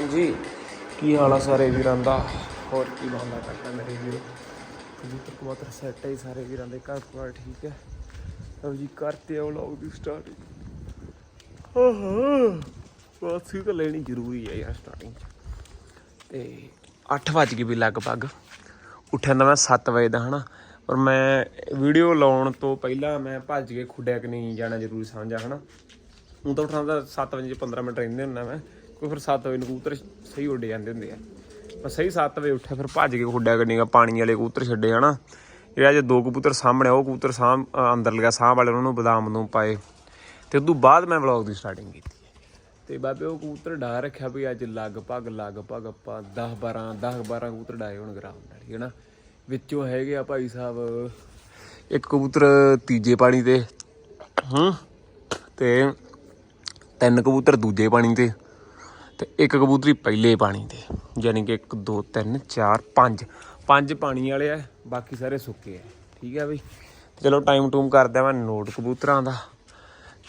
ਹਾਂਜੀ। ਕੀ ਹਾਲ ਆ ਸਾਰੇ ਵੀਰਾਂ ਦਾ? ਹੋਰ ਕੀ ਬੰਦਾ ਕਰਦਾ ਮੇਰੇ ਵੀਰੋ? ਕਬੂਤਰ ਕਬੂਤਰ ਸੈੱਟ ਹੈ ਸਾਰੇ ਵੀਰਾਂ ਦੇ, ਘਰ ਪਰ ਠੀਕ ਹੈ। ਲਓ ਜੀ ਕਰਤੇ ਆ ਵਲੌਗ ਦੀ ਸਟਾਰਟ ਹਾਂ ਬਸ ਤਾਂ ਲੈਣੀ ਜ਼ਰੂਰੀ ਹੈ ਯਾਰ ਸਟਾਰਟਿੰਗ ਤੇ 8 ਵਜ ਗਏ ਵੀ ਲਗਭਗ। ਉੱਠਿਆ ਤਾਂ ਮੈਂ 7 ਵਜੇ ਦਾ, ਹਨਾ। ਪਰ ਮੈਂ ਵੀਡੀਓ ਲਾਉਣ ਤੋਂ ਪਹਿਲਾਂ ਮੈਂ ਭੱਜ ਕੇ ਖੁੱਡਿਆ ਕਿ ਨਹੀਂ, ਜਾਣਾ ਜ਼ਰੂਰੀ ਸਮਝਿਆ, ਹਨਾ। ਹੁਣ ਤਾਂ ਉੱਠਣਾ ਤਾਂ 7 ਵਜੇ 15 ਮਿੰਟ ਰਹਿੰਦੇ ਹੁੰਦਾ ਮੈਂ। ਉਹ ਫਿਰ 7 ਵਜੇ ਨੂੰ ਕਬੂਤਰ ਸਹੀ ਉੱਡ ਜਾਂਦੇ ਹੁੰਦੇ ਆ। ਮੈਂ ਸਹੀ 7 ਵਜੇ ਉੱਠਿਆ, ਫਿਰ ਭੱਜ ਕੇ ਖੁੱਡਿਆ ਕਰਨੀਗਾ ਪਾਣੀ ਵਾਲੇ ਕਬੂਤਰ ਛੱਡੇ, ਹਨਾ? ਜਿਹੜਾ ਜੇ ਦੋ ਕਬੂਤਰ ਸਾਹਮਣੇ ਉਹ ਕਬੂਤਰ ਸਾਹ ਅੰਦਰ ਲਗਾ, ਸਾਹ ਵਾਲੇ ਉਹਨਾਂ ਨੂੰ ਬਦਾਮ ਨੂੰ ਪਾਏ। ਤੇ ਉਦੋਂ ਬਾਅਦ ਮੈਂ ਵਲੌਗ ਦੀ ਸਟਾਰਟਿੰਗ ਕੀਤੀ। ਤੇ ਬਾਬੇ, ਉਹ ਕਬੂਤਰ ਡਾ ਰੱਖਿਆ ਵੀ ਅੱਜ ਲਗਭਗ ਲਗਭਗ ਆਪਾਂ 10 12 10 12 ਕਬੂਤਰ ਡਾਏ ਹੋਣ ਗਰਾਮ ਨਾਲ ਠੀਕ ਹੈ ਨਾ ਵਿੱਚੋਂ ਹੈਗੇ ਆ ਭਾਈ ਸਾਹਿਬ ਇੱਕ ਕਬੂਤਰ ਤੀਜੇ ਪਾਣੀ ਤੇ, ਹੂੰ? ਤੇ ਤਿੰਨ ਕਬੂਤਰ ਦੂਜੇ ਪਾਣੀ ਤੇ। ਤੇ ਇੱਕ ਕਬੂਤਰੀ ਪਹਿਲੇ ਪਾਣੀ ਤੇ ਯਾਨੀ ਕਿ 1 2 3 4 5 ਪੰਜ ਪਾਣੀ ਵਾਲੇ ਆ, ਬਾਕੀ ਸਾਰੇ ਸੁੱਕੇ ਆ। ਠੀਕ ਆ ਬਈ? ਚਲੋ ਟਾਈਮ ਟੂਮ ਕਰਦਾ ਮੈਂ ਨੋਟ ਕਬੂਤਰਾਂ ਦਾ,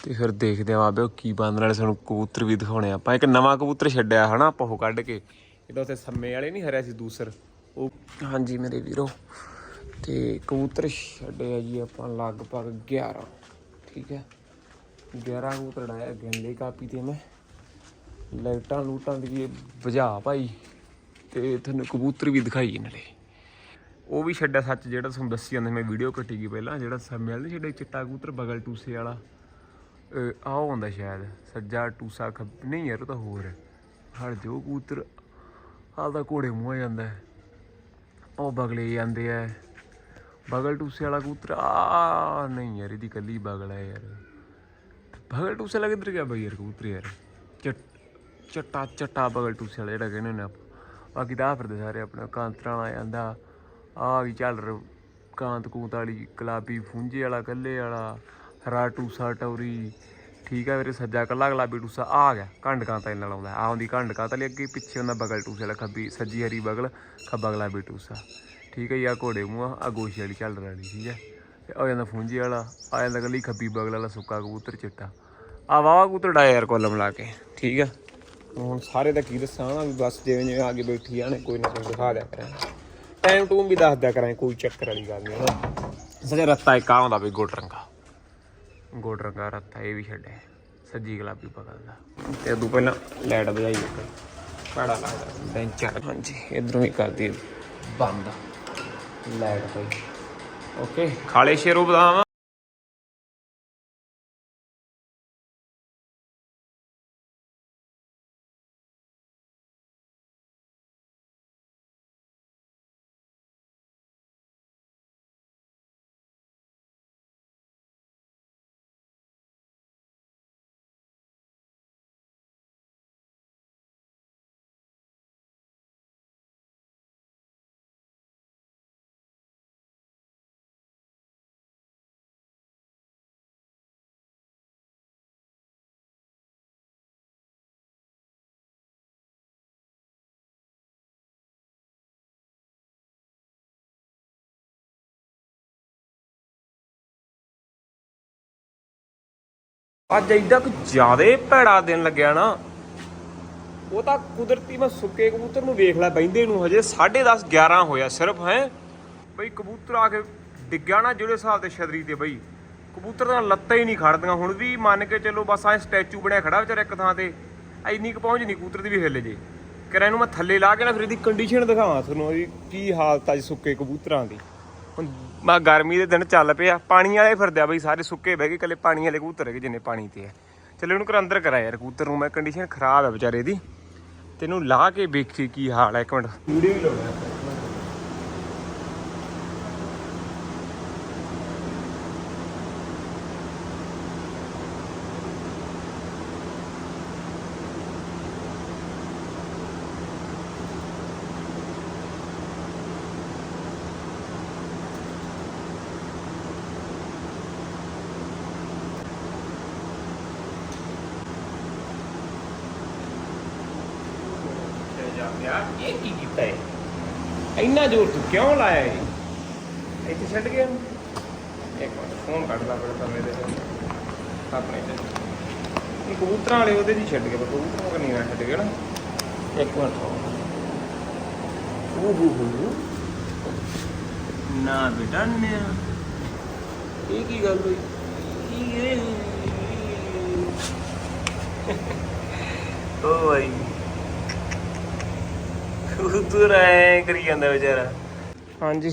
ਤੇ ਫਿਰ ਦੇਖਦੇ ਆ ਬਾਬੇ ਉਹ ਕੀ ਬੰਦ ਨਾਲੇ ਸਾਨੂੰ ਕਬੂਤਰ ਵੀ ਦਿਖਾਉਣੇ ਆ। ਆਪਾਂ ਇੱਕ ਨਵਾਂ ਕਬੂਤਰ ਛੱਡਿਆ ਹਨਾ ਆਪਾਂ ਉਹ ਕੱਢ ਕੇ। ਇਹ ਤਾਂ ਉੱਥੇ ਸੰਮੇ ਵਾਲੇ ਨਹੀਂ ਹਰਿਆ ਸੀ, ਦੂਸਰ। ਉਹ ਹਾਂਜੀ ਮੇਰੇ ਵੀਰੋ। ਤੇ ਕਬੂਤਰ ਛੱਡਿਆ ਜੀ ਆਪਾਂ ਲਗਭਗ 11 ਠੀਕ ਹੈ 11 ਕਬੂਤਰ ਡਾਇਆ ਗੰਲੇ ਕਾਪੀ ਤੇ ਮੈਂ। ਲਾਈਟਾਂ ਲੂਟਾਂ ਦੀ ਬੁਝਾ ਭਾਈ ਤੇ ਤੁਹਾਨੂੰ ਕਬੂਤਰ ਵੀ ਦਿਖਾਈ ਨਾਲੇ ਉਹ ਵੀ ਛੱਡਿਆ ਸੱਚ, ਜਿਹੜਾ ਤੁਹਾਨੂੰ ਦੱਸੀ ਜਾਂਦੇ ਮੈਂ ਵੀਡੀਓ ਕੱਟੀ ਗਈ ਪਹਿਲਾਂ, ਜਿਹੜਾ ਸਮੇਂ ਵਾਲੇ ਛੱਡੇ ਚਿੱਟਾ ਕਬੂਤਰ, ਬਗਲ ਟੂਸੇ ਵਾਲਾ। ਅਹ ਆਹ ਹੁੰਦਾ ਸ਼ਾਇਦ, ਸੱਜਾ ਟੂਸਾ ਖੱਬ, ਨਹੀਂ ਯਾਰ, ਉਹ ਤਾਂ ਹੋਰ ਹੈ। ਹਰ ਜੋ ਕਬੂਤਰ, ਆਹ ਤਾਂ ਘੋੜੇ ਮੂੰਹ ਜਾਂਦਾ ਉਹ ਬਗਲੇ ਜਾਂਦੇ ਆ। ਬਗਲ ਟੂਸੇ ਵਾਲਾ ਕਬੂਤਰ ਆ ਨਹੀਂ ਯਾਰ, ਇਹਦੀ ਕੱਲੀ ਬਗਲ ਹੈ ਯਾਰ। ਬਗਲ ਟੂਸੇ ਵਾਲਾ ਕਿੱਧਰ ਗਿਆ ਬਈ ਯਾਰ ਕਬੂਤਰ ਯਾਰ? ਚਟ ਚਟਾ ਚਟਾ ਬਗਲ ਟੂਸੇ ਵਾਲਾ ਜਿਹੜਾ ਕਹਿੰਦੇ ਨੇ ਆਪਾਂ। ਬਾਕੀ ਤਾਂ ਆਹ ਫਿਰਦੇ ਸਾਰੇ ਆਪਣਾ, ਕਾਂਤਰਾਂ ਵਾਲਾ ਜਾਂਦਾ ਆ ਵੀ ਚੱਲ ਰ ਕਾਂਤ ਕੂੰਤ ਵਾਲੀ ਗੁਲਾਬੀ ਫੁੰਝੇ ਵਾਲਾ, ਕੱਲੇ ਵਾਲਾ ਹਰਾ ਟੂਸਾ, ਟੌਰੀ, ਠੀਕ ਆ ਵੀਰੇ, ਸੱਜਾ ਕੱਲਾ ਗੁਲਾਬੀ ਟੂਸਾ ਆ ਗਿਆ, ਕੰਡ ਕਾਂਤਾ ਇਹਨਾਂ ਲਾਉਂਦਾ ਆ ਆਉਂਦੀ ਘੰਡ ਕਾਂਤ ਲਈ ਅੱਗੇ ਪਿੱਛੇ ਹੁੰਦਾ ਬਗਲ ਟੂਸੇ ਵਾਲਾ, ਖੱਬੀ, ਸੱਜੀ ਹਰੀ ਬਗਲ, ਖੱਬਾ ਗੁਲਾਬੀ ਟੂਸਾ। ਠੀਕ ਹੈ ਜੀ ਘੋੜੇ ਮੂੰਹ ਆ ਗੋਸ਼ੀ ਵਾਲੀ ਚੱਲ ਰਹੀ ਠੀਕ ਹੈ ਤੇ ਆ ਜਾਂਦਾ ਫੁੰਝੇ ਵਾਲਾ, ਆ ਜਾਂਦਾ ਕੱਲੀ ਖੱਬੀ ਬਗਲ ਵਾਲਾ ਸੁੱਕਾ ਕਬੂਤਰ ਚਿੱਟਾ। ਆ ਵਾਵਾ ਕਬੂਤਰ ਡਾਇਆ ਯਾਰ ਕੋਲਮ ਲਾ ਕੇ, ਠੀਕ ਹੈ ਹੁਣ ਸਾਰੇ ਦਾ ਕੀ ਦੱਸਾਂ ਨਾ ਵੀ ਬਸ ਜਿਵੇਂ ਜਿਵੇਂ ਆਗੇ ਬੈਠੀ ਜਾਣੇ ਕੋਈ ਨਾ ਕੋਈ ਦਿਖਾ ਦਿਆ ਕਰਾਂ। ਟਾਈਮ ਟੂਮ ਵੀ ਦੱਸ ਦਿਆ ਕਰਾਂ, ਕੋਈ ਚੱਕਰ ਵਾਲੀ ਗੱਲ ਨਹੀਂ ਹੈ ਸਜਾ ਰੱਤਾ ਇੱਕ ਆ ਵੀ ਗੋਟ ਰੰਗਾ। ਗੋਟ ਰੰਗਾ ਰੱਤਾ, ਇਹ ਵੀ ਛੱਡਿਆ। ਸੱਜੀ ਗੁਲਾਬੀ ਬਗਲ ਦਾ ਤੇ ਉਦੋਂ ਪਹਿਲਾਂ ਲਾਈਟ ਬਜਾਈ ਇੱਕ। ਪੜਾ ਲੱਗਦਾ। ਬੈਂਚ ਹਾਂਜੀ, ਇਧਰੋਂ ਵੀ ਕਰਦੀ ਬੰਦ। ਲਾਈਟ ਪਈ ਓਕੇ, ਖਾਲੇ ਸ਼ੇਰੋ ਬਦਾਮ। ਅੱਜ ਐਡਾ ਕੁ ਜ਼ਿਆਦੇ ਭੈੜਾ ਦਿਨ ਲੱਗਿਆ ਨਾ। ਉਹ ਤਾਂ ਕੁਦਰਤੀ ਮੈਂ ਸੁੱਕੇ ਕਬੂਤਰ ਨੂੰ ਵੇਖ ਲੈ ਬੈਂਦੇ ਨੂੰ ਹਜੇ 10:30 11 ਹੋਇਆ ਸਿਰਫ, ਹੈ। ਬਈ ਕਬੂਤਰ ਆ ਕੇ ਡਿੱਗਿਆ ਨਾ ਜਿਹੜੇ ਹਿਸਾਬ ਤੇ ਛਦਰੀ ਤੇ ਬਈ। ਕਬੂਤਰ ਦਾ ਲੱਤਾਂ ਹੀ ਨਹੀਂ ਖੜਦੀਆਂ, ਹੁਣ ਵੀ ਮੰਨ ਕੇ ਚੱਲੋ ਬਸ ਆ ਸਟੈਚੂ ਬਣਿਆ ਖੜਾ ਵਿਚਾਰਾ ਇੱਕ ਥਾਂ ਤੇ। ਇੰਨੀ ਕੁ ਪਹੁੰਚ ਨਹੀਂ ਕਬੂਤਰ ਦੀ ਵੀ ਹਿੱਲ ਜੇ। ਕਰਾਂ ਇਹਨੂੰ ਮੈਂ ਥੱਲੇ ਲਾ ਕੇ ਨਾ ਫਿਰ ਇਹਦੀ ਕੰਡੀਸ਼ਨ ਦਿਖਾਵਾਂ ਤੁਹਾਨੂੰ ਕੀ ਹਾਲਤ ਆ ਜੀ ਸੁੱਕੇ ਕਬੂਤਰਾਂ ਦੀ। ਮੈਂ ਗਰਮੀ ਦੇ ਦਿਨ ਚੱਲ ਪਿਆ, ਪਾਣੀ ਵਾਲੇ ਫਿਰਦੇ ਆ ਬਈ ਸਾਰੇ ਸੁੱਕੇ ਬਹਿ ਗਏ, ਇਕੱਲੇ ਪਾਣੀ ਵਾਲੇ ਕਬੂਤਰ ਹੈਗੇ ਜਿੰਨੇ ਪਾਣੀ ਤੇ ਆ। ਚਲੋ ਇਹਨੂੰ ਕਰ ਅੰਦਰ ਕਰਾ ਯਾਰ, ਕਬੂਤਰ ਨੂੰ ਮੈਂ ਕੰਡੀਸ਼ਨ ਖਰਾਬ ਹੈ ਵਿਚਾਰੇ ਦੀ। ਤੈਨੂੰ ਲਾ ਕੇ ਵੇਖੀ ਕੀ ਹਾਲ ਹੈ ਇੱਕ ਮਿੰਟ। ਵੀਡੀਓ ਵੀ ਲਾਉਣਾ ਆਪਾਂ ਇੱਕ ਮਿੰਟ। ਯਾਰ ਇਹ ਕੀ ਕੀਤਾ ਹੈ ਇੰਨਾ ਜ਼ੋਰ ਤੂੰ ਕਿਉਂ ਲਾਇਆ ਇਹ ਇੱਥੇ ਛੱਡ ਗਿਆ? ਇੱਕ ਮਿੰਟ ਫੋਨ ਕੱਢ ਲਾ ਫਿਰ ਸਮੇਂ ਦੇ ਆਪਣੇ ਤੇ। ਇਹ ਕਬੂਤਰਾਂ ਵਾਲੇ ਉਹਦੇ ਦੀ ਛੱਡ ਕੇ ਪਰ ਕਬੂਤਰਾਂ ਕੋ ਨਹੀਂ ਛੱਡ ਗਿਆ ਨਾ। ਇੱਕ ਮਿੰਟ ਓ ਹੋ ਹੋ। ਨਾ ਬੇਟਾ ਨੇ। ਇਹ ਕੀ ਗੱਲ ਹੋਈ? ਕੀ ਇਹ ਓ ਭਾਈ ਤੂੰ ਰਹਿ ਕਰੀ ਜਾਂਦਾ ਵਿਚਾਰਾ। ਹਾਂਜੀ।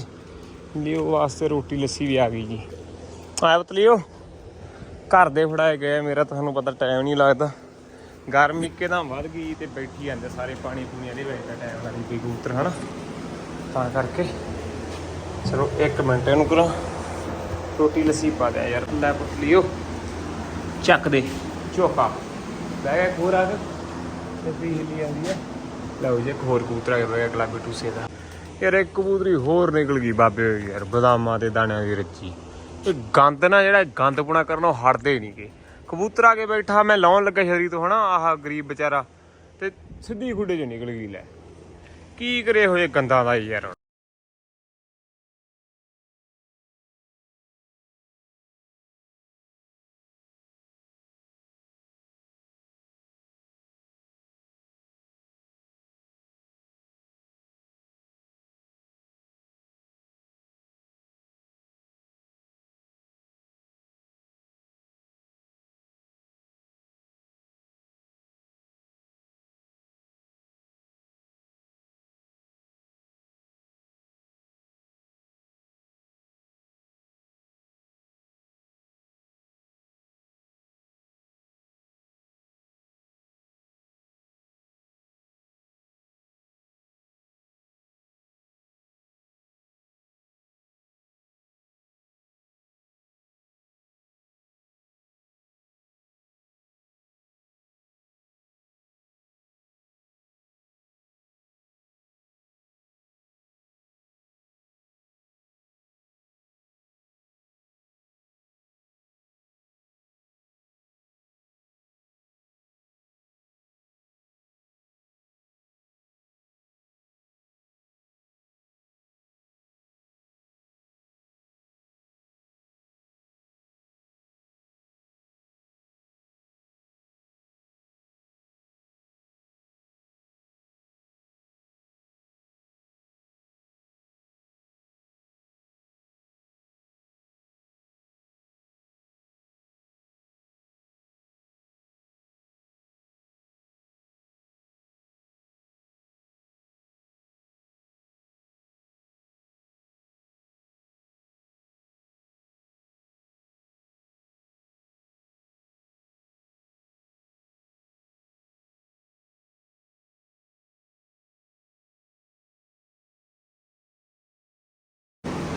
ਲਿਓ ਵਾਸਤੇ ਰੋਟੀ ਲੱਸੀ ਵੀ ਆ ਗਈ ਜੀ। ਆਇਆ ਬਤਲਿਓ ਘਰ ਦੇ ਫੜਾਏ ਗਏ ਮੇਰਾ ਤੁਹਾਨੂੰ ਪਤਾ ਟਾਈਮ ਨਹੀਂ ਲੱਗਦਾ। ਗਰਮੀ ਇੱਕਦਮ ਵੱਧ ਗਈ ਤੇ ਬੈਠੀ ਜਾਂਦੇ ਸਾਰੇ ਪਾਣੀ ਪੂਣੀ ਇਹਦੇ ਵਿੱਚ ਤਾਂ ਟਾਈਮ ਲੱਗ ਗਈ ਕਬੂਤਰ, ਹਨਾ? ਤਾਂ ਕਰਕੇ। ਚਲੋ 1 ਮਿੰਟ ਇਹਨੂੰ ਕਰਾਂ। ਰੋਟੀ ਲੱਸੀ ਪਾ ਦਿਆ ਯਾਰ। ਲੈ ਪੁੱਤ ਲਿਓ। ਚੱਕ ਦੇ। ਚੋਕਾ ਬਹਿ ਗਿਆ ਖੋਰ ਆ ਕੇ ਤੇ ਵੀ ਹਿੱਲੀ ਆਉਂਦੀ ਆ। ਲਓ ਜੀ, ਇੱਕ ਹੋਰ ਕਬੂਤਰ ਆ ਗਿਆ, ਬਹਿ ਗਿਆ, ਗੁਲਾਬੀ ਟੂਸੇ ਦਾ। ਯਾਰ ਇੱਕ ਕਬੂਤਰੀ ਹੋਰ ਨਿਕਲ ਗਈ ਬਾਬੇ ਯਾਰ, ਬਦਾਮਾਂ ਤੇ ਦਾਣਿਆਂ ਦੀ ਰੱਚੀ। ਇਹ ਗੰਦ ਨਾ ਜਿਹੜਾ ਗੰਦ ਪੁਣਾ ਕਰਨੋਂ ਹਟਦੇ ਨਹੀਂ ਗੇ। ਕਬੂਤਰ ਆ ਕੇ ਬੈਠਾ, ਮੈਂ ਲਾਉਣ ਲੱਗਾ ਸ਼ਰੀ ਤੋਂ ਹਨਾ, ਆਹ ਗਰੀਬ ਵਿਚਾਰਾ, ਤੇ ਸਿੱਧੀ ਖੁੱਡੇ ਚ ਨਿਕਲ ਗਈ ਲੈ। ਕੀ ਕਰੇ ਹੋਏ ਗੰਦਾ ਦਾ ਯਾਰ?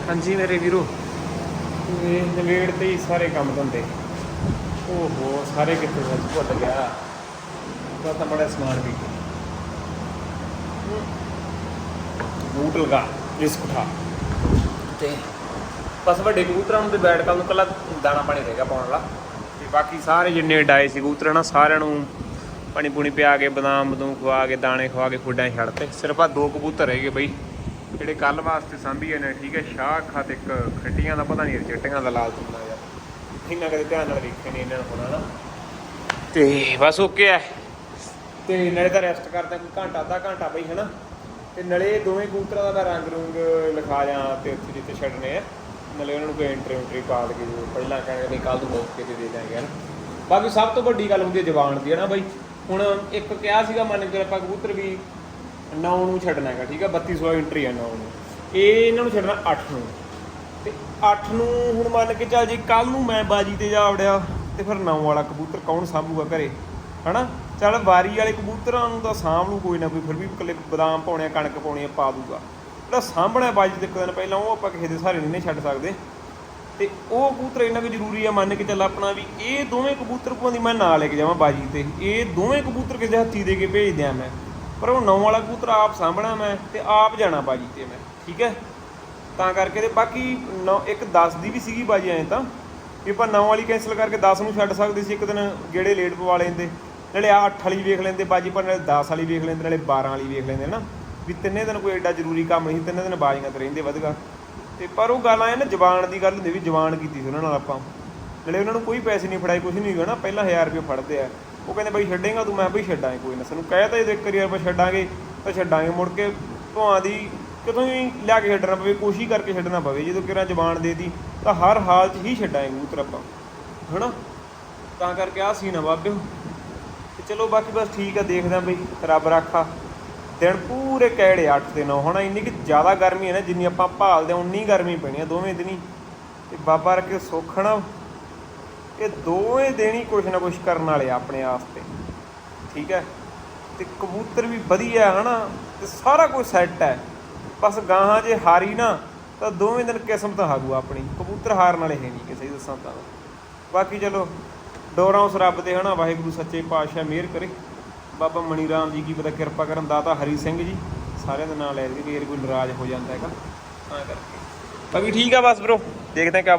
ਹਾਂਜੀ ਮੇਰੇ ਵੀਰੋ। ਇਹ ਨਵੇੜ ਤੇ ਹੀ ਸਾਰੇ ਕੰਮ ਧੰਦੇ। ਓਹੋ, ਸਾਰੇ ਕਿੱਥੇ ਸੱਚ ਭੁੱਲ ਗਿਆ। ਤਾਂ ਬੜਾ ਸਮਾਨ ਵੀ ਬੂਟ ਲਗਾ, ਇਸ ਕੁਠਾ। ਤੇ ਬਸ ਵੱਡੇ ਕਬੂਤਰਾਂ ਨੂੰ ਤੇ ਬੈਠ ਕਰਨ ਨੂੰ ਕੱਲਾ ਦਾਣਾ ਪਾਣੀ ਰਹੇਗਾ ਪਾਉਣ ਵਾਲਾ। ਤੇ ਬਾਕੀ ਸਾਰੇ ਜਿੰਨੇ ਡਾਏ ਸੀ ਕਬੂਤਰਾਂ ਨਾ ਸਾਰਿਆਂ ਨੂੰ ਪਾਣੀ ਪੂਣੀ ਪਿਆ ਕੇ ਬਦਾਮ ਬਦੂਮ ਖਵਾ ਕੇ, ਦਾਣੇ ਖਵਾ ਕੇ, ਖੁੱਡਾਂ 'ਚ ਛੱਡਤੇ ਸਿਰਫ ਆ ਦੋ ਕਬੂਤਰ ਰਹਿ ਗਏ ਬਈ। ਜਿਹੜੇ ਕੱਲ ਵਾਸਤੇ ਸਾਂਭੀਏ ਨੇ ਠੀਕ ਹੈ ਸ਼ਾਹ ਅੱਖਾਂ ਤੇ ਇੱਕ ਖੱਟੀਆਂ ਦਾ ਪਤਾ ਨਹੀਂ ਚਿੱਟੀਆਂ ਦਾ ਲਾਲ ਤੁੰਦਾ ਯਾਰ। ਇਹਨਾਂ ਕਦੇ ਧਿਆਨ ਨਾਲ ਵੇਖੇ ਨਹੀਂ ਇਹਨਾਂ ਨੂੰ ਹੋਣਾ ਨਾ ਤੇ ਬਸ ਓਕੇ ਹੈ ਤੇ ਨਾਲੇ ਤਾਂ ਰੈਸਟ ਕਰਦੇ ਕੋਈ ਘੰਟਾ ਅੱਧਾ ਘੰਟਾ ਬਈ ਹਨਾ? ਤੇ ਨਾਲੇ ਦੋਵੇਂ ਕਬੂਤਰਾਂ ਦਾ ਮੈਂ ਰੰਗ ਰੂੰਗ ਲਿਖਾ ਜਾਂ ਤੇ ਉੱਥੇ ਜਿੱਥੇ ਛੱਡਣੇ ਆ। ਨਾਲੇ ਉਹਨਾਂ ਨੂੰ ਕੋਈ ਐਂਟਰੀ ਐਂਟਰੀ ਪਾ ਦੇ ਜੋ ਪਹਿਲਾਂ ਕਹਿੰਦੇ ਵੀ ਕੱਲ ਨੂੰ ਮੌਕੇ ਤੇ ਦੇ ਦਾਂਗੇ ਹਨਾ? ਬਾਕੀ ਸਭ ਤੋਂ ਵੱਡੀ ਗੱਲ ਹੁੰਦੀ ਹੈ ਜ਼ਬਾਨ ਦੀ ਹਨਾ ਬਈ? ਹੁਣ ਇੱਕ ਕਿਹਾ ਸੀਗਾ ਮੰਨ ਕੇ ਆਪਾਂ ਕਬੂਤਰ ਵੀ 9 ਨੂੰ ਛੱਡਣਾ ਹੈਗਾ, ਠੀਕ ਹੈ 3200 ਐਂਟਰੀ ਆ 9 ਨੂੰ। ਇਹ ਇਹਨਾਂ ਨੂੰ ਛੱਡਣਾ 8 ਨੂੰ। ਤੇ 8 ਨੂੰ ਹੁਣ ਮੰਨ ਕੇ ਚੱਲ ਜੇ ਕੱਲ ਨੂੰ ਮੈਂ ਬਾਜੀ ਤੇ ਜਾ ਵੜਿਆ, ਤੇ ਫਿਰ 9 ਵਾਲਾ ਕਬੂਤਰ ਕੌਣ ਸਾਂਭੂਗਾ ਘਰੇ? ਹਨਾ? ਚੱਲ ਵਾਰੀ ਵਾਲੇ ਕਬੂਤਰਾਂ ਨੂੰ ਤਾਂ ਸਾਂਭ ਨੂੰ ਕੋਈ ਨਾ ਕੋਈ, ਫਿਰ ਵੀ ਇਕੱਲੇ ਬਦਾਮ ਪਾਉਣੇ ਆ, ਕਣਕ ਪਾਉਣੀ ਆ, ਪਾ ਦੂਗਾ ਜਿਹੜਾ ਸਾਂਭਣਾ ਬਾਜੀ 'ਤੇ ਇੱਕ ਦਿਨ ਪਹਿਲਾਂ, ਉਹ ਆਪਾਂ ਕਿਸੇ ਦੇ ਸਹਾਰੇ ਨਹੀਂ ਛੱਡ ਸਕਦੇ। ਤੇ ਉਹ ਕਬੂਤਰ ਇੰਨਾ ਕੁ ਜ਼ਰੂਰੀ ਆ ਮੰਨ ਕੇ ਚੱਲ ਆਪਣਾ ਵੀ, ਇਹ ਦੋਵੇਂ ਕਬੂਤਰ ਕੋਆਂ ਦੀ ਮੈਂ ਨਾਲ ਲੈ ਕੇ ਜਾਵਾਂ ਬਾਜੀ ਤੇ। ਇਹ ਦੋਵੇਂ ਕਬੂਤਰ ਕਿਸੇ ਹੱਥੀ ਦੇ ਕੇ ਭੇਜ ਦਿਆਂ ਮੈਂ। ਪਰ ਉਹ ਨੌ ਵਾਲਾ ਕਬੂਤਰ ਆਪ ਸਾਂਭਣਾ ਮੈਂ ਤੇ ਆਪ ਜਾਣਾ ਬਾਜੀ ਤੇ ਮੈਂ, ਠੀਕ ਹੈ? ਤਾਂ ਕਰਕੇ ਤੇ ਬਾਕੀ ਨੌ, ਇੱਕ 10 ਦੀ ਵੀ ਸੀਗੀ ਬਾਜੀ ਐਂ ਤਾਂ, ਵੀ ਆਪਾਂ 9 ਵਾਲੀ ਕੈਨਸਲ ਕਰਕੇ 10 ਨੂੰ ਛੱਡ ਸਕਦੇ ਸੀ ਇੱਕ ਦਿਨ, ਗੇੜੇ ਲੇਟ ਪਵਾ ਲੈਂਦੇ। ਨਾਲੇ ਆ 8 ਵਾਲੀ ਵੇਖ ਲੈਂਦੇ ਬਾਜੀ, ਪਰ ਨਾਲੇ 10 ਵਾਲੀ ਵੇਖ ਲੈਂਦੇ, ਨਾਲੇ 12 ਵਾਲੀ ਵੇਖ ਲੈਂਦੇ ਨਾ ਵੀ ਤਿੰਨੇ ਦਿਨ ਕੋਈ ਐਡਾ ਜ਼ਰੂਰੀ ਕੰਮ ਨਹੀਂ, ਤਿੰਨੇ ਦਿਨ ਬਾਜੀਆਂ ਤੇ ਰਹਿੰਦੇ ਵਧਗਾ ਤੇ ਪਰ ਉਹ ਗੱਲ ਆਏ ਨਾ ਜ਼ਬਾਨ ਦੀ ਗੱਲ ਹੁੰਦੀ ਵੀ ਜ਼ਬਾਨ ਕੀਤੀ ਸੀ ਉਹਨਾਂ ਨਾਲ ਆਪਾਂ। ਨਾਲੇ ਉਹਨਾਂ ਨੂੰ ਕੋਈ ਪੈਸੇ ਨਹੀਂ ਫੜਾਏ ਕੁਝ ਨਹੀਂ ਹੋਇਆ ਨਾ ਪਹਿਲਾਂ 1000 ਰੁਪਏ ਫੜਦੇ ਆ। ਉਹ ਕਹਿੰਦੇ ਬਈ ਛੱਡੇਗਾ ਤੂੰ, ਮੈਂ ਬਈ ਛੱਡਾਂਗੇ, ਕੋਈ ਨਾ। ਸਾਨੂੰ ਕਹਿ ਤਾਂ ਜੇ ਇੱਕ ਵਾਰੀ ਆਪਾਂ ਛੱਡਾਂਗੇ, ਤਾਂ ਛੱਡਾਂਗੇ, ਮੁੜ ਕੇ ਭਾਂ ਦੀ ਕਿਤੋਂ ਵੀ ਲਿਆ ਕੇ ਛੱਡਣਾ ਪਵੇ, ਕੋਸ਼ਿਸ਼ ਕਰਕੇ ਛੱਡਣਾ ਪਵੇ। ਜਦੋਂ ਕਿਰਾਂ ਜ਼ਬਾਨ ਦੇਤੀ, ਤਾਂ ਹਰ ਹਾਲ 'ਚ ਹੀ ਛੱਡਾਂਗੇ ਕਬੂਤਰ ਆਪਾਂ। ਹਨਾ? ਤਾਂ ਕਰਕੇ ਆ ਸੀ ਨਾ ਬਾਬਿਓ ਤੇ ਚਲੋ ਬਾਕੀ ਬਸ ਠੀਕ ਆ, ਦੇਖਦੇ ਆਂ ਬਈ, ਰੱਬ ਰਾਖਾ। ਦਿਨ ਪੂਰੇ ਕਿਹੜੇ 8 ਦੇ 9 ਹੁਣ ਇੰਨੀ ਕਿ ਜ਼ਿਆਦਾ ਗਰਮੀ ਹੈ ਨਾ, ਜਿੰਨੀ ਆਪਾਂ ਭਾਲਦੇ ਹਾਂ ਉਨੀ ਗਰਮੀ ਪੈਣੀ ਆ, ਦੋਵੇਂ ਦਿਨੀ। ਤੇ ਬਾਬਾ ਰਕੇ ਸੋਖਣਾ ਇਹ ਦੋਵੇਂ ਦਿਨ ਹੀ ਕੁਛ ਨਾ ਕੁਛ ਕਰਨ ਵਾਲੇ ਆ ਆਪਣੇ ਆਸਤੇ ਠੀਕ ਹੈ? ਤੇ ਕਬੂਤਰ ਵੀ ਵਧੀਆ ਹਨਾ? ਤੇ ਸਾਰਾ ਕੁਝ ਸੈੱਟ ਹੈ। ਬਸ ਗਾਹਾਂ ਜੇ ਹਾਰੀ ਨਾ, ਤਾਂ ਦੋਵੇਂ ਦਿਨ ਕਿਸਮਤ ਹਾਰੂ ਆਪਣੀ। ਕਬੂਤਰ ਹਾਰਨ ਵਾਲੇ ਹੈ ਨਹੀਂ ਕਿਸੇ, ਦੱਸਾਂ ਤਾਂ। ਬਾਕੀ ਚਲੋ, ਡੋਰਾਂ ਉਸ ਰੱਬ ਤੇ ਹਨਾ? ਵਾਹਿਗੁਰੂ ਸੱਚੇ ਪਾਤਸ਼ਾਹ ਮਿਹਰ ਕਰੇ। ਬਾਬਾ ਮਣੀ ਰਾਮ ਜੀ ਕੀ ਪਤਾ ਕਿਰਪਾ ਕਰਨ। ਦਾਤਾ ਹਰੀ ਸਿੰਘ ਜੀ, ਸਾਰਿਆਂ ਦੇ ਨਾਲ ਲੈ ਦੇ ਵੀ ਕੋਈ ਨਰਾਜ਼ ਹੋ ਜਾਂਦਾ ਹੈਗਾ। ਤਾਂ ਕਰਕੇ। ਬਾਕੀ ਠੀਕ ਆ ਬਸ ਬ్రో ਦੇਖਦੇ ਹਾਂ ਕਿਆ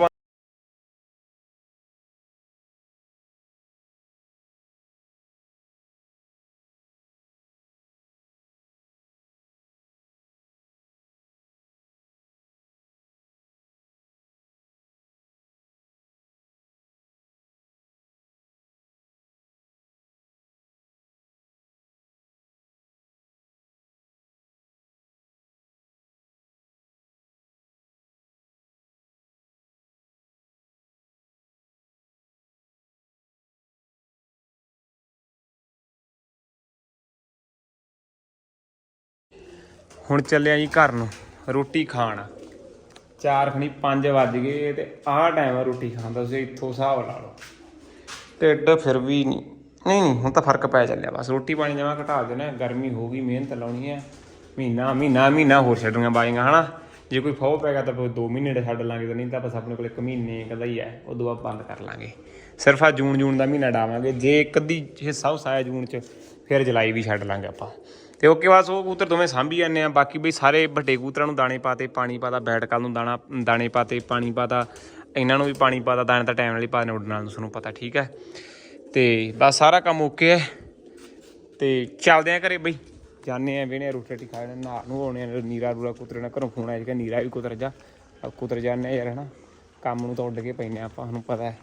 ਹੁਣ ਚੱਲਿਆ ਜੀ ਘਰ ਨੂੰ ਰੋਟੀ ਖਾਣ। ਚਾਰ ਖਣੀ 5 ਵੱਜ ਗਏ ਤੇ ਆਹ ਟਾਈਮ ਆ ਰੋਟੀ ਖਾਣ ਦਾ ਤੁਸੀਂ ਇੱਥੋਂ ਹਿਸਾਬ ਲਾ ਲਓ। ਢਿੱਡ ਫਿਰ ਵੀ ਨਹੀਂ ਨਹੀਂ ਨਹੀਂ ਹੁਣ ਤਾਂ ਫ਼ਰਕ ਪੈ ਚੱਲਿਆ ਬਸ। ਰੋਟੀ ਪਾਣੀ ਜਮਾ ਘਟਾ ਦੇਣਾ ਗਰਮੀ ਹੋ ਗਈ ਮਿਹਨਤ ਲਾਉਣੀ ਹੈ ਮਹੀਨਾ ਮਹੀਨਾ ਮਹੀਨਾ ਹੋਰ ਛੱਡਣੀਆਂ ਬਾਈਆਂ ਹਨਾ? ਜੇ ਕੋਈ ਫੌ ਪੈ ਗਿਆ ਤਾਂ ਫਿਰ 2 ਮਹੀਨੇ ਦੇ ਛੱਡ ਲਾਂਗੇ ਤਾਂ ਨਹੀਂ ਤਾਂ ਬਸ ਆਪਣੇ ਕੋਲ ਇੱਕ ਮਹੀਨੇ ਕਦਾ ਹੀ ਹੈ ਉਦੋਂ ਬਾਅਦ ਬੰਦ ਕਰ ਲਾਂਗੇ। ਸਿਰਫ ਆ ਜੂਨ ਜੂਨ ਦਾ ਮਹੀਨਾ ਡਾਵਾਂਗੇ ਜੇ ਇੱਕ ਅੱਧੀ ਹਿੱਸਾ ਹੁਸਾਇਆ ਜੂਨ ਚ ਫਿਰ ਜੁਲਾਈ ਵੀ ਛੱਡ ਲਾਂਗੇ ਆਪਾਂ। ਤੇ ਓਕੇ, ਬਸ ਉਹ ਕਬੂਤਰ ਦੋਵੇਂ ਸਾਂਭੀ ਜਾਂਦੇ ਆ। ਬਾਕੀ ਬਈ ਸਾਰੇ ਵੱਡੇ ਕਬੂਤਰਾਂ ਨੂੰ ਦਾਣੇ ਪਾਤੇ, ਪਾਣੀ ਪਾਤਾ, ਬੈਟ ਕੱਲ ਨੂੰ ਦਾਣਾ, ਦਾਣੇ ਪਾਤੇ, ਪਾਣੀ ਪਾਤਾ। ਇਹਨਾਂ ਨੂੰ ਵੀ ਪਾਣੀ ਪਾਤਾ, ਦਾਣੇ ਤਾਂ ਟਾਈਮ ਨਾਲ ਹੀ ਪਾਣੇ ਉੱਡਣ ਨਾਲ ਤੁਹਾਨੂੰ ਪਤਾ, ਠੀਕ ਹੈ। ਤੇ ਬਸ ਸਾਰਾ ਕੰਮ ਓਕੇ ਹੈ। ਤੇ ਚੱਲਦੇ ਆ ਘਰੇ ਬਈ। ਜਾਣੇ ਆ ਵੇਣੇ ਰੋਟੀ ਰੋਟੀ ਖਾ ਲੈਣੇ, ਨਹਾ ਨੂੰ ਆਉਣੇ ਆ ਨੀਰਾ ਰੂਰਾ ਕੁਤਰੇ ਘਰੋਂ ਫੋਨ ਆਇਆ ਜਿਹੜਾ ਨੀਰਾ ਵੀ ਕੁਤਰ ਜਾ। ਕੁਤਰ ਜਾਂਦੇ ਆ ਯਾਰ, ਹਨਾ। ਕੰਮ ਨੂੰ ਤਾਂ ਉੱਡ ਕੇ ਪੈਨੇ ਆ ਆਪਾਂ ਨੂੰ ਪਤਾ ਹੈ।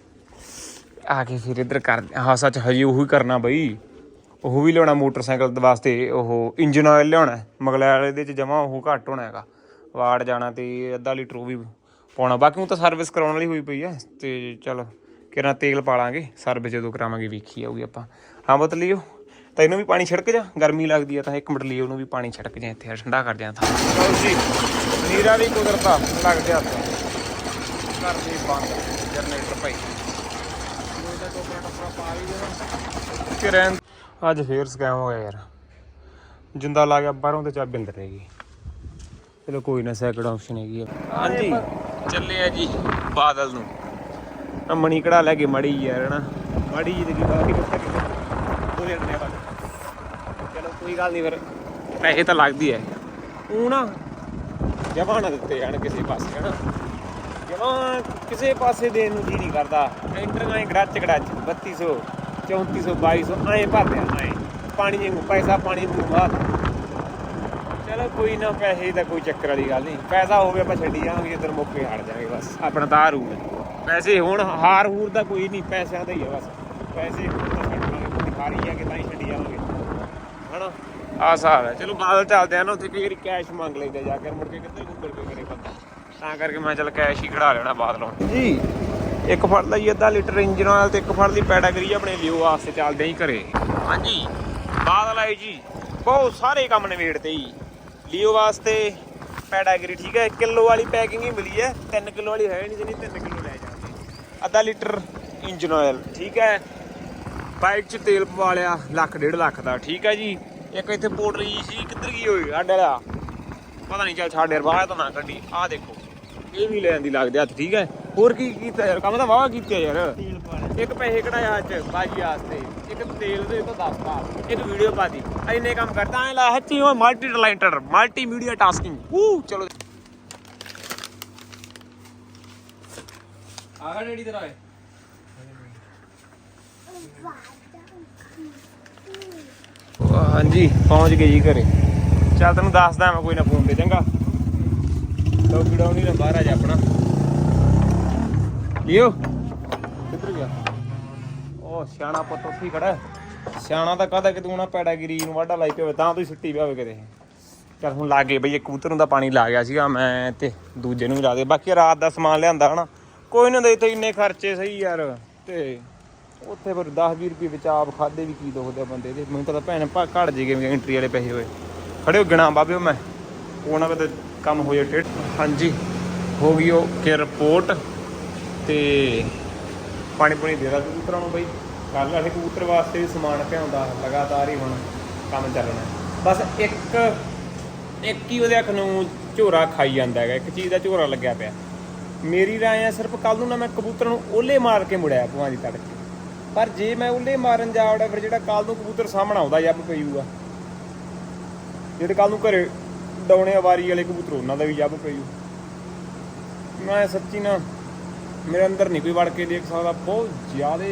ਆ ਕੇ ਫਿਰ ਇੱਧਰ ਕਰਦੇ ਹਾਂ, ਸੱਚ ਹਜੇ ਉਹੀ ਕਰਨਾ ਬਈ। ਉਹ ਵੀ ਲਿਆਉਣਾ ਮੋਟਰਸਾਈਕਲ ਵਾਸਤੇ, ਉਹ ਇੰਜਨ ਆਇਲ ਲਿਆਉਣਾ ਹੈ। ਮਗਲੈਲ ਇਹਦੇ ਚ ਜਮਾ ਉਹ ਘੱਟ ਹੋਣਾ ਹੈਗਾ। ਵਾਰਡ ਜਾਣਾ ਤੇ ਅੱਧਾ ਲੀਟਰ ਉਹ ਵੀ ਪਾਉਣਾ। ਬਾਕੀ ਉਹ ਤਾਂ ਸਰਵਿਸ ਕਰਾਉਣ ਵਾਲੀ ਹੋਈ ਪਈ ਹੈ, ਤੇ ਚਲ ਕਿਰਾਂ ਤੇਲ ਪਾ ਲਾਂਗੇ ਸਰਵਿਸ ਜਦੋਂ ਕਰਾਵਾਂਗੇ ਵੇਖੀ ਆਊਗੀ ਆਪਾਂ। ਹਾਂ ਬਤ ਲਿਓ ਇਹਨੂੰ ਵੀ ਪਾਣੀ ਛਿੜਕ ਜਾ, ਗਰਮੀ ਲੱਗਦੀ ਆ ਤਾਂ ਇੱਕ ਮਿੰਟ ਲਈ ਉਹਨੂੰ ਵੀ ਪਾਣੀ ਛਿੜਕ ਜਾ ਇੱਥੇ, ਠੰਡਾ ਕਰ ਜਾ ਤਾਂ। ਲਓ ਜੀ, ਨੀਰਾ ਵੀ ਕੁਦਰਤਾ, ਲੱਗ ਜਾ ਹੱਥ ਬੰਦ, ਜਨਰੇਟਰ ਭਾਈ ਅੱਜ ਫੇਰ ਸਕੈਮ ਹੋ ਗਿਆ ਯਾਰ। ਜਿੰਦਾ ਲਾ ਗਿਆ ਬਾਹਰੋਂ ਤੇ ਚਾਬੀ ਅੰਦਰ ਰਹਿ ਗਈ ਚਲੋ ਕੋਈ ਨਾ ਸੈਕਿੰਡ ਆਪਸ਼ਨ ਹੈਗੀ ਹਾਂਜੀ। ਚੱਲੇ ਆ ਜੀ ਬਾਦਲ ਨੂੰ। ਆ ਮਣੀ ਕੜਾ ਲੈ ਕੇ ਮੜੀ ਯਾਰ ਹਨਾ। ਮੜੀ ਜੀ ਦੀ ਬਾਕੀ ਕੁੱਤਾ ਕਿੱਥੇ ਉਹਦੇ ਅੰਦਰ ਚਲੋ ਕੋਈ ਗੱਲ ਨਹੀਂ ਫਿਰ। ਪੈਸੇ ਤਾਂ ਲੱਗਦੀ ਐ ਉਹ ਨਾ ਜਮਾ ਨਾ ਦਿੱਤੇ ਜਾਣ ਕਿਸੇ ਪਾਸੇ ਹਨਾ। ਕਿਸੇ ਪਾਸੇ ਦੇਣ ਨੂੰ ਜੀ ਨਹੀਂ ਕਰਦਾ। ਐਂਟਰ ਆਏ ਗੜਾਚ ਗੜਾਚ 3200 3400 2200 ਐਂ ਭਰਦੇ ਆ। ਐਂ। ਪਾਣੀ ਨੂੰ ਪੈਸਾ ਪਾਣੀ ਨੂੰ ਬਾਅਦ ਚਲੋ ਕੋਈ ਨਾ ਪੈਸੇ ਦਾ ਕੋਈ ਚੱਕਰ ਵਾਲੀ ਗੱਲ ਨਹੀਂ। ਪੈਸਾ ਹੋਵੇ ਆਪਾਂ ਛੱਡੀ ਜਾਵਾਂਗੇ ਜਿੱਦਣ ਮੌਕੇ ਹਟ ਜਾਵਾਂਗੇ ਬਸ। ਆਪਣਾ ਤਾਂ ਹੈ ਪੈਸੇ ਹੁਣ ਹਾਰ ਹੂਰ ਦਾ ਕੋਈ ਨਹੀਂ ਪੈਸਿਆਂ ਦਾ ਹੀ ਹੈ ਬਸ। ਪੈਸੇ ਹੁਣ ਦਿਖਾਰੀ ਆ ਕਿ ਤਾਂ ਹੀ ਛੱਡੀ ਜਾਵਾਂਗੇ। ਹਨਾ? ਆਹ ਹਿਸਾਬ ਹੈ। ਚਲੋ ਬਾਦਲ ਚੱਲਦੇ ਆ ਨਾ ਉੱਥੇ ਕਈ ਕੈਸ਼ ਮੰਗ ਲੈਂਦੇ ਜਾ ਕੇ ਮੁੜ ਕੇ ਕਿੱਧਰ ਗੂਗਲ ਪੇ ਕਰੇ ਬੰਦਾ। ਤਾਂ ਕਰਕੇ ਮੈਂ ਚੱਲ ਕੈਸ਼ ਹੀ ਖੜਾ ਲੈਣਾ ਬਾਦਲੋਂ ਜੀ। ਇੱਕ ਫੜ ਲਈ ਅੱਧਾ ਲੀਟਰ ਇੰਜਨ ਆਇਲ ਤੇ ਇੱਕ ਫੜ ਲਈ ਪੈਡਾਗਰੀ ਆਪਣੇ ਲਿਓ ਵਾਸਤੇ ਚੱਲਦੇ ਹੀ ਘਰੇ। ਹਾਂਜੀ। ਬਾਦਲ ਆਏ ਜੀ। ਬਹੁਤ ਸਾਰੇ ਕੰਮ ਨਿਬੇੜਤੇ ਜੀ। ਲਿਓ ਵਾਸਤੇ ਪੈਡਾਗਰੀ ਠੀਕ ਹੈ ਕਿਲੋ ਵਾਲੀ ਪੈਕਿੰਗ ਹੀ ਮਿਲੀ ਹੈ। 3 ਕਿਲੋ ਵਾਲੀ ਹੈ ਨਹੀਂ ਜਿਹਨੀ 3 ਕਿਲੋ ਲੈ ਜਾਵਾਂਗੇ। ਅੱਧਾ ਲੀਟਰ ਇੰਜਨ ਆਇਲ ਠੀਕ ਹੈ। ਬਾਈਕ 'ਚ ਤੇਲ ਪਵਾ ਲਿਆ ਲੱਖ ਡੇਢ ਲੱਖ ਦਾ ਠੀਕ ਹੈ ਜੀ। ਇੱਕ ਇੱਥੇ ਪੋਟਰੀ ਸੀ ਕਿੱਧਰ ਗਈ ਹੋਈ ਸਾਡੇ ਵਾਲਾ? ਪਤਾ ਨਹੀਂ ਚੱਲ ਯਾਰ ਬਾਹਰ ਤਾਂ ਨਾ ਕੱਢੀ। ਆਹ ਦੇਖੋ। ਇਹ ਵੀ ਲੈਣ ਦੀ ਲੱਗਦੇ ਹੱਥ ਠੀਕ ਹੈ? ਹੋਰ ਕੀ ਕੀਤਾ ਯਾਰ? ਕੰਮ ਤਾਂ ਵਾਵਾ ਕੀਤਾ ਯਾਰ। ਇੱਕ ਪੈਸੇ ਕਢਾਇਆ ਅੱਜ ਬਾਜੀ ਵਾਸਤੇ। ਇੱਕ ਤੇਲ ਦੇ ਤੋਂ। ਦੱਸਦਾ ਇੱਕ ਵੀਡੀਓ ਪਾਦੀ ਇੰਨੇ ਕੰਮ ਕਰਦਾ ਐ ਲਾ ਹੱਚੀ ਉਹ multi talented multi media tasking ਊ ਚਲੋ ਆਗਾ ਡੈਡੀ ਤੇਰਾ ਓਏ। ਹਾਂਜੀ ਪਹੁੰਚ ਗਏ ਜੀ ਘਰੇ। ਚੱਲ ਤੈਨੂੰ ਦੱਸਦਾ ਮੈਂ ਕੋਈ ਨਾ ਫੋਨ ਤੇ ਚੰਗਾ। ਲੋਕੀ ਡਾਉਣੀ ਨਾ ਬਾਹਰ ਆ ਜਾ ਆਪਣਾ। ਲਿਓ। ਕਿੱਧਰ ਗਿਆ? ਉਹ ਸਿਆਣਾ ਪੁੱਤ, ਉੱਥੇ ਹੀ ਖੜਾ ਸਿਆਣਾ ਤਾਂ ਕਹਦਾ ਕਿ ਤੂੰ ਨਾ ਪੈੜਾਗਿਰੀ ਨੂੰ ਵਾਢਾ ਲਾਈ ਪਵੇ ਤਾਂ ਤੂੰ ਛੁੱਟੀ ਪਿਆਵੇ ਕਿਤੇ। ਚਲ ਹੁਣ ਲਾ ਗਏ ਬਈ, ਇੱਕ ਕਬੂਤਰ ਨੂੰ ਤਾਂ ਪਾਣੀ ਲਾ ਗਿਆ ਸੀਗਾ, ਮੈਂ ਤੇ ਦੂਜੇ ਨੂੰ ਵੀ ਲਾ ਦੇ। ਬਾਕੀ ਰਾਤ ਦਾ ਸਮਾਨ ਲਿਆਂਦਾ ਹਨਾ। ਕੋਈ ਨਾ ਦੇ ਤੇ ਇੰਨੇ ਖਰਚੇ ਸਹੀ ਯਾਰ। ਤੇ ਉੱਥੇ ਫਿਰ 10 20 ਰੁਪਏ ਵਿੱਚ ਆਪ ਖਾਦੇ ਵੀ ਕੀ ਦੁਖਦੇ ਆ ਬੰਦੇ ਦੇ। ਮੈਨੂੰ ਤਾਂ ਭੈਣ ਭਾ ਘੜ ਜੇ ਗਏ ਐਂਟਰੀ ਵਾਲੇ ਪੈਸੇ ਹੋਏ। ਖੜੇ ਹੋ ਗਿਣਾ ਬਾਬੇ ਮੈਂ। ਉਹ ਨਾ ਕਦੇ ਕੰਮ ਹੋ ਜਾ ਟੇਟ ਹਾਂਜੀ, ਹੋ ਗਈ ਉਹ ਕਿ ਰਿਪੋਰਟ ਤੇ ਪਾਣੀ ਪੁਣੀ ਦੇ ਕਬੂਤਰਾਂ ਨੂੰ ਬਈ। ਕੱਲ ਅਸੀਂ ਕਬੂਤਰ ਵਾਸਤੇ ਵੀ ਸਮਾਨ ਪਿਆਉਂਦਾ ਲਗਾਤਾਰ ਹੀ ਹੁਣ ਕੰਮ ਚੱਲਣਾ ਬਸ ਇੱਕ ਇੱਕ ਹੀ ਉਹਦੇ ਅੱਖ ਨੂੰ ਝੋਰਾ ਖਾਈ ਜਾਂਦਾ ਹੈਗਾ, ਇੱਕ ਚੀਜ਼ ਦਾ ਝੋਰਾ ਲੱਗਿਆ ਪਿਆ। ਮੇਰੀ ਰਾਏ ਆ, ਸਿਰਫ ਕੱਲ ਨੂੰ ਨਾ ਮੈਂ ਕਬੂਤਰ ਨੂੰ ਓਲੇ ਮਾਰ ਕੇ ਮੁੜਿਆ ਭਵਾਂ ਦੀ ਤੜਕੇ। ਪਰ ਜੇ ਮੈਂ ਓਲੇ ਮਾਰਨ ਜਾ ਵੜਿਆ, ਫਿਰ ਜਿਹੜਾ ਕੱਲ ਨੂੰ ਕਬੂਤਰ ਸਾਹਮਣਾ ਆਉਂਦਾ ਜੱਬ ਪਈਊਗਾ ਜਿਹੜੇ ਕੱਲ ਨੂੰ ਘਰੇ ਡਾਉਣੇ ਵਾਰੀ ਵਾਲੇ ਕਬੂਤਰ ਉਹਨਾਂ ਦਾ ਵੀ ਜੱਬ ਪਈ ਮੈਂ ਸੱਚੀ ਨਾ ਮੇਰੇ ਅੰਦਰ ਨਹੀਂ ਕੋਈ ਵੜ ਕੇ ਦੇਖ ਸਕਦਾ ਬਹੁਤ ਜ਼ਿਆਦਾ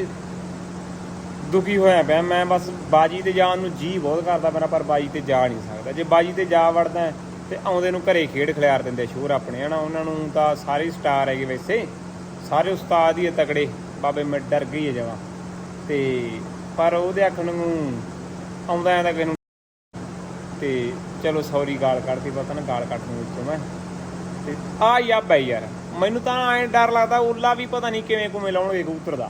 ਦੁਖੀ ਹੋਇਆ ਪਿਆ। ਮੈਂ ਬਸ ਬਾਜੀ ਤੇ ਜਾਣ ਨੂੰ ਜੀ ਬਹੁਤ ਕਰਦਾ ਮੇਰਾ ਪਰ ਬਾਜੀ ਤੇ ਜਾ ਨਹੀਂ ਸਕਦਾ। ਜੇ ਬਾਜੀ ਤੇ ਜਾ ਵੜਦਾ ਹੈ, ਤੇ ਆਉਂਦੇ ਨੂੰ ਘਰੇ ਖੇਡ ਖਿਲਾਰ ਦਿੰਦੇ ਸ਼ੋਰ ਆਪਣੇ ਹਨਾ? ਉਹਨਾਂ ਨੂੰ ਤਾਂ ਸਾਰੇ ਸਟਾਰ ਹੈਗੇ ਵੈਸੇ। ਸਾਰੇ ਉਸਤਾਦ ਹੀ ਹੈ ਤਕੜੇ ਬਾਬੇ ਮੈਂ ਡਰ ਗਈ ਹੈ ਜਮਾ। ਤੇ ਪਰ ਉਹਦੇ ਅੱਖ ਨੂੰ ਆਉਂਦਾ ਐ ਤਾਂ ਕਿਸੇ ਨੂੰ ਤੇ ਚਲੋ ਸੌਰੀ, ਗਾਲ ਕੱਢਦੀ ਪਤਾ ਨਾ ਗਾਲ ਕੱਢ ਨੂੰ ਵਿੱਚੋਂ ਮੈਂ। ਤੇ ਆ ਯਾਬ ਹੈ ਯਾਰ, ਮੈਨੂੰ ਤਾਂ ਐ ਡਰ ਲੱਗਦਾ, ਉੱਲਾ ਵੀ ਪਤਾ ਨਹੀਂ ਕਿਵੇਂ ਕੁਵੇਂ ਲਾਉਣਗੇ ਕਬੂਤਰ ਦਾ।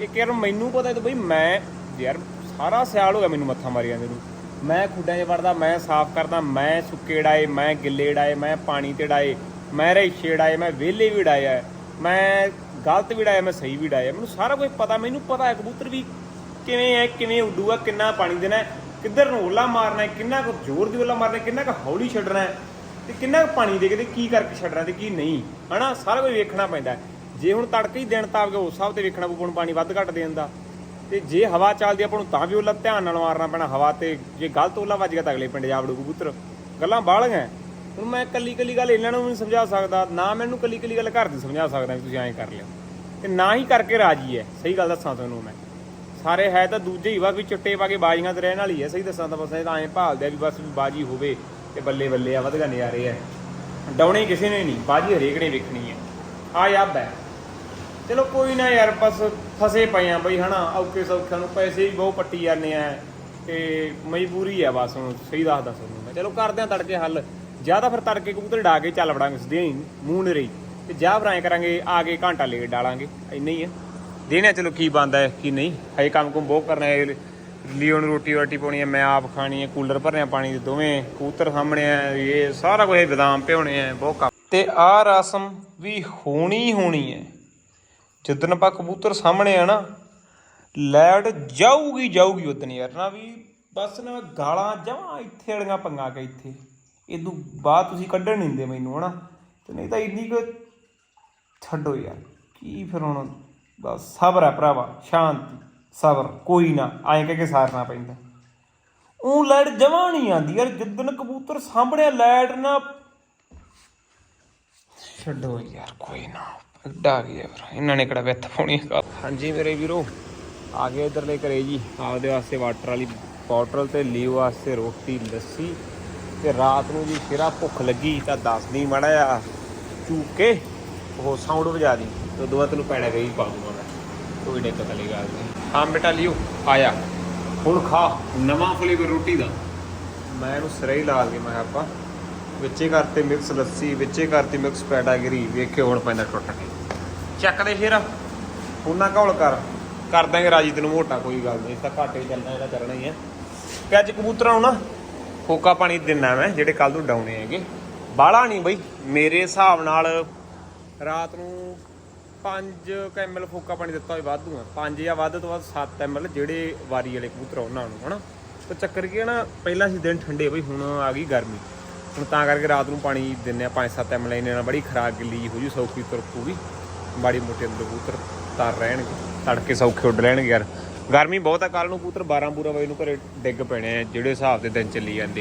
ਇਹ ਯਾਰ ਮੈਨੂੰ ਪਤਾ ਤੇ ਬਈ ਮੈਂ, ਯਾਰ ਸਾਰਾ ਸਿਆਲ ਹੋ ਗਿਆ ਮੈਨੂੰ ਮੱਥਾ ਮਾਰੀ ਜਾਂਦੇ ਨੂੰ। ਮੈਂ ਖੁੱਡਾਂ 'ਚ ਵੜਦਾ, ਮੈਂ ਸਾਫ਼ ਕਰਦਾ, ਮੈਂ ਸੁੱਕੇ ਡਾਏ, ਮੈਂ ਗਿੱਲੇ ਡਾਏ, ਮੈਂ ਪਾਣੀ ਤੇ ਡਾਏ, ਮੈਂ ਰੇਸ਼ੇ ਡਾਏ, ਮੈਂ ਵਿਹਲੇ ਵੀ ਡਾਏ ਮੈਂ ਗਲਤ ਵੀ ਡਾਇਆ ਮੈਂ ਸਹੀ ਵੀ ਡਾਇਆ ਮੈਨੂੰ ਸਾਰਾ ਕੁਝ ਪਤਾ, ਮੈਨੂੰ ਪਤਾ ਹੈ ਕਬੂਤਰ ਵੀ ਕਿਵੇਂ ਹੈ, ਕਿਵੇਂ ਉੱਡੂਗਾ, ਕਿੰਨਾ ਪਾਣੀ ਦੇਣਾ ਕਿੱਧਰ ਨੂੰ ਓਲਾ ਮਾਰਨਾ ਹੈ ਕਿੰਨਾ ਕੁ ਜ਼ੋਰ ਦੀ ਓਲਾ ਮਾਰਨਾ ਹੈ, ਕਿੰਨਾ ਕੁ ਹੌਲੀ ਛੱਡਣਾ ਹੈ ਤੇ ਕਿੰਨਾ ਕੁ ਪਾਣੀ ਦੇ ਕੇ ਤੇ ਕੀ ਕਰਕੇ ਛੱਡਣਾ ਤੇ ਕੀ ਨਹੀਂ ਹਨਾ? ਸਾਰਾ ਕੁਝ ਵੇਖਣਾ ਪੈਂਦਾ ਜੇ ਹੁਣ ਤੜਕੇ ਹੀ ਦਿਨ ਤਾਪ ਕੇ ਉਸ ਹਿਸਾਬ ਤੇ ਵੇਖਣਾ ਪਊ ਨੂੰ ਪਾਣੀ ਵੱਧ ਘੱਟ ਦੇਣ ਦਾ। ਤੇ ਜੇ ਹਵਾ ਚੱਲਦੀ ਆ ਆਪਾਂ ਨੂੰ ਤਾਂ ਵੀ ਓਲਾ ਧਿਆਨ ਨਾਲ ਮਾਰਨਾ ਪੈਣਾ ਹਵਾ ਤੇ ਜੇ ਗਲਤ ਓਲਾ ਵੱਜ ਗਿਆ ਤਾਂ ਅਗਲੇ ਪਿੰਡ ਜਾ ਵੜੂ ਕਬੂਤਰ। ਗੱਲਾਂ ਬਾਹਲੀਆਂ ਹੁਣ ਮੈਂ ਕੱਲੀ ਕੱਲੀ ਗੱਲ ਇਹਨਾਂ ਨੂੰ ਵੀ ਸਮਝਾ ਸਕਦਾ ਨਾ ਮੈਨੂੰ ਕੱਲੀ ਕੱਲੀ ਗੱਲ ਘਰ ਦੀ ਸਮਝਾ ਸਕਦਾ ਵੀ ਤੁਸੀਂ ਐਂ ਕਰ ਲਿਓ। ਤੇ ਨਾ ਹੀ ਕਰਕੇ ਰਾਜੀ ਹੈ। ਸਹੀ ਗੱਲ ਦੱਸਾਂ ਤੁਹਾਨੂੰ ਮੈਂ। ਸਾਰੇ ਹੈ ਤਾਂ ਦੂਜੇ ਹੀ ਵਾ, ਵੀ ਚਿੱਟੇ ਪਾ ਕੇ ਬਾਜੀਆਂ ਤੇ ਰਹਿਣ ਵਾਲੀ ਹੈ। ਸਹੀ ਦੱਸਾਂ ਤਾਂ ਬਸ, ਇਹ ਤਾਂ ਐਂ ਭਾਲਦੇ ਆ ਵੀ ਬਸ ਬਾਜੀ ਹੋਵੇ ਤੇ ਬੱਲੇ ਬੱਲੇ ਆ ਵਧਗਾ ਨਜ਼ਾਰੇ ਆ ਡਾਉਣੇ ਕਿਸੇ ਨੇ ਨਹੀਂ, ਬਾਜੀ ਹਰੇਕ ਨੇ ਵੇਖਣੀ ਹੈ ਆ ਯਾਬ ਹੈ ਚਲੋ ਕੋਈ ਨਾ ਯਾਰ, ਬਸ ਫਸੇ ਪਏ ਆ ਬਈ, ਹਨਾ ਔਕੇ ਸੌਖਿਆਂ ਨੂੰ ਪੈਸੇ ਵੀ ਬਹੁਤ ਪੱਟੀ ਜਾਂਦੇ ਆ ਤੇ ਮਜਬੂਰੀ ਆ ਬਸ ਹੁਣ, ਸਹੀ ਦੱਸਦਾ ਤੁਹਾਨੂੰ ਮੈਂ। ਚਲੋ ਕਰਦੇ ਆ ਤੜਕੇ ਹੱਲ। ਜਾਂ ਤਾਂ ਫਿਰ ਤੜਕੇ ਕਬੂਤਰ ਡਾ ਕੇ ਚੱਲ ਵੜਾਂਗੇ ਸਿੱਧੇ ਹੀ, ਮੂੰਹ ਨੇਰੇ ਤੇ ਜਾਂ ਫਿਰ ਐਂ ਕਰਾਂਗੇ, ਆ ਕੇ ਘੰਟਾ ਲੇਟ ਡਾਲਾਂਗੇ, ਇੰਨਾ ਹੀ ਆ। ਦੇਣਾ ਚਲੋ ਕੀ ਬੰਦਾ ਹੈ, ਕੀ ਨਹੀਂ। ਹਜੇ ਕੰਮ ਕੁਮ ਬਹੁਤ ਕਰਨਾ ਹੈ। ਲਿਓ ਨੂੰ ਰੋਟੀ ਵਾਟੀ ਪਾਉਣੀ ਹੈ, ਮੈਂ ਆਪ ਖਾਣੀ ਹੈ, ਕੂਲਰ ਭਰਨੇ ਪਾਣੀ ਦੇ ਦੋਵੇਂ, ਕਬੂਤਰ ਸਾਹਮਣੇ ਆ ਇਹ ਸਾਰਾ ਕੁਝ ਬਦਾਮ ਭਿਉਣੇ ਆ ਬਹੁਤ ਕੰਮ। ਤੇ ਆਹ ਰਸਮ ਵੀ ਹੋਣੀ ਹੋਣੀ ਹੈ। ਜਿੱਦਣ ਆਪਾਂ ਕਬੂਤਰ ਸਾਹਮਣੇ ਆ ਨਾ ਲੈਟ ਜਾਊਗੀ ਜਾਊਗੀ ਉਦਣ ਯਾਰ, ਨਾ ਵੀ ਬਸ ਨਾ ਗਾਲਾਂ ਜਮਾਂ ਇੱਥੇ ਵਾਲੀਆਂ ਪੰਗਾ ਕੇ ਇੱਥੇ। ਇਦੋਂ ਬਾਅਦ ਤੁਸੀਂ ਕੱਢਣ ਨਹੀਂ ਦਿੰਦੇ ਮੈਨੂੰ, ਹਨਾ। ਤੇ ਨਹੀਂ ਤਾਂ ਇੰਨੀ ਕੁ ਛੱਡੋ ਯਾਰ, ਕੀ ਫਿਰ ਹੁਣ ਬਸ, ਸਬਰ ਹੈ ਭਰਾਵਾ, ਸ਼ਾਂਤੀ, ਸਬਰ, ਕੋਈ ਨਾ, ਐਂ ਕਹਿ ਕੇ ਸਾਰਨਾ ਪੈਂਦਾ। ਉਹ ਲਾਈਟ ਜਮਾਂ ਨਹੀਂ ਆਂਦੀ ਯਾਰ, ਜਿੱਦਣ ਕਬੂਤਰ ਸਾਹਮਣੇ ਲਾਈਟ ਨਾ ਛੱਡੋ ਯਾਰ, ਕੋਈ ਨਾ, ਅੱਡਾ ਗਿਆ ਫਿਰ ਇਹਨਾਂ ਨੇ ਕਿਹੜਾ ਵਿੱਥ ਪਾਉਣੀ ਹਾਂਜੀ ਮੇਰੇ ਵੀਰੋ, ਆ ਗਏ ਇਧਰਲੇ ਘਰੇ ਜੀ, ਆਪਦੇ ਵਾਸਤੇ ਵਾਟਰ ਵਾਲੀ ਬੋਟਲ ਤੇ ਲੀਵ ਵਾਸਤੇ ਰੋਟੀ, ਲੱਸੀ, ਤੇ ਰਾਤ ਨੂੰ ਜੀ ਸਿਰਾ ਭੁੱਖ ਲੱਗੀ ਤਾਂ ਦੱਸ ਦੀ ਮਾੜਾ ਜਿਹਾ, ਚੂਕ ਕੇ ਉਹ ਸਾਊਂਡ ਵਜਾ ਦੀ। ਤੇ ਉਦੋਂ ਬਾਅਦ ਤੈਨੂੰ ਪੈਣਾ ਗਈ ਪਾ ਦੂੰਗਾ ਮੈਂ। ਕੋਈ ਦਿੱਕਤ ਵਾਲੀ ਗੱਲ ਨਹੀਂ। ਹਾਂ ਬੇਟਾ ਲਿਓ ਆਇਆ। ਹੁਣ ਖਾ ਨਵਾਂ ਫਲੇਵਰ ਰੋਟੀ ਦਾ। ਮੈਂ ਇਹਨੂੰ ਸਿਰੇ ਹੀ ਲਾ ਕੇ ਮੈਂ ਆਪਾਂ ਵਿੱਚੇ ਕਰਤੇ ਮਿਕਸ ਲੱਸੀ ਵਿੱਚੇ ਕਰਤੀ ਮਿਕਸ ਪੈਡਾਗਰੀ ਵੇਖਿਓ ਹੁਣ ਪੈਂਦਾ ਟੁੱਟ ਕੇ ਚੱਕ ਦੇ ਫਿਰ। ਉਹਨਾਂ ਘੋਲ ਕਰ। ਕਰ ਦਾਂਗੇ ਰਾਜੀ ਤੈਨੂੰ ਮੋਟਾ ਕੋਈ ਗੱਲ ਨਹੀਂ। ਤਾਂ ਘਾਟੇ ਚੱਲਣਾ ਇਹਦਾ ਚੱਲਣਾ ਹੀ ਹੈ। ਤੇ ਅੱਜ ਕਬੂਤਰਾਂ ਨੂੰ ਨਾ ਫੋਕਾ ਪਾਣੀ ਦਿੰਨਾ ਮੈਂ ਜਿਹੜੇ ਕੱਲ ਨੂੰ ਡਾਉਣੇ ਹੈਗੇ। ਬਾਹਲਾ ਨਹੀਂ ਬਈ ਮੇਰੇ ਹਿਸਾਬ ਨਾਲ ਰਾਤ ਨੂੰ 5 ਐਮਐਲ ਫੋਕਾ ਪਾਣੀ ਦਿੱਤਾ ਹੋਵੇ ਵਾਧੂ ਆ। 5 ਜਾਂ ਵੱਧ ਤੋਂ ਵੱਧ 7 ਐਮਐਲ ਜਿਹੜੇ ਵਾਰੀ ਵਾਲੇ ਕਬੂਤਰ ਆ ਉਹਨਾਂ ਨੂੰ, ਹਨਾ? ਤਾਂ ਚੱਕਰ ਕੀ ਹੈ ਨਾ, ਪਹਿਲਾਂ ਸੀ ਦਿਨ ਠੰਡੇ ਬਈ, ਹੁਣ ਆ ਗਈ ਗਰਮੀ। ਹੁਣ ਤਾਂ ਕਰਕੇ ਰਾਤ ਨੂੰ ਪਾਣੀ ਦਿੰਨੇ ਆ 5-7 ਐਮਐਲ ਇਹਨੇ ਨਾਲ ਬੜੀ ਖਰਾਕ ਗਿੱਲੀ ਹੋ ਜੂ, ਸੌਖੀ ਤੁਰਪੂਗੀ ਮਾੜੀ ਮੋਟੇ ਅੰਦਰ ਕਬੂਤਰ ਤਰ ਰਹਿਣਗੇ, ਤੜਕੇ ਸੌਖੇ ਉੱਡ ਲੈਣਗੇ ਯਾਰ। ਗਰਮੀ ਬਹੁਤ ਆ ਕੱਲ ਨੂੰ ਕਬੂਤਰ 12 ਪੂਰਾ ਵਜੇ ਨੂੰ ਘਰੇ ਡਿੱਗ ਪੈਣੇ ਆ, ਜਿਹੜੇ ਹਿਸਾਬ ਦੇ ਦਿਨ ਚੱਲੀ ਜਾਂਦੇ